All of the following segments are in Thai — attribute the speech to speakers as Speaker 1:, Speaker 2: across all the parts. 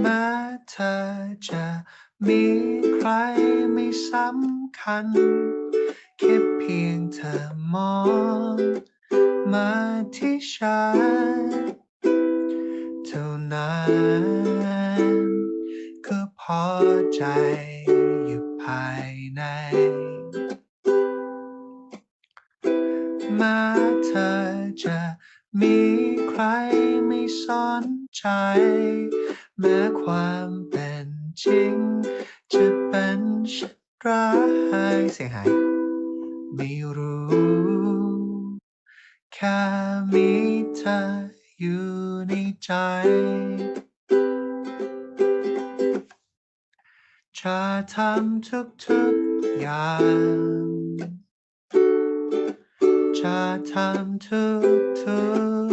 Speaker 1: แม้เธอจะมีใครไม่สำคัญ แค่เพียงเธอมอง มาที่ฉันเท่านั้นก็พอใจอยู่ภายใน แม้เธอจะมีใครไม่สนใจ แม้ความเป็นจริง จะเป็นเช่นไรเสียงหาย ไม่รู้ แค่มีเธออยู่ในใจ จะทำทุกๆอย่าง จะทำทุก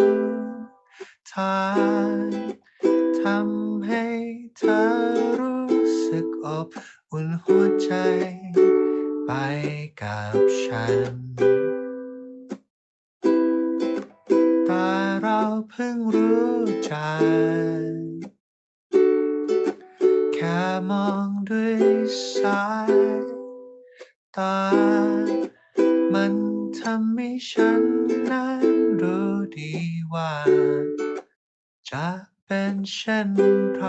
Speaker 1: ๆทางทำให้เธอรู้สึกอบอุ่นหัวใจ ไปกับฉัน แต่เราเพิ่งรู้จักแค่มองด้วยสายตา ทำให้ฉันนั้นรู้ดีว่า จะเป็นเช่นไร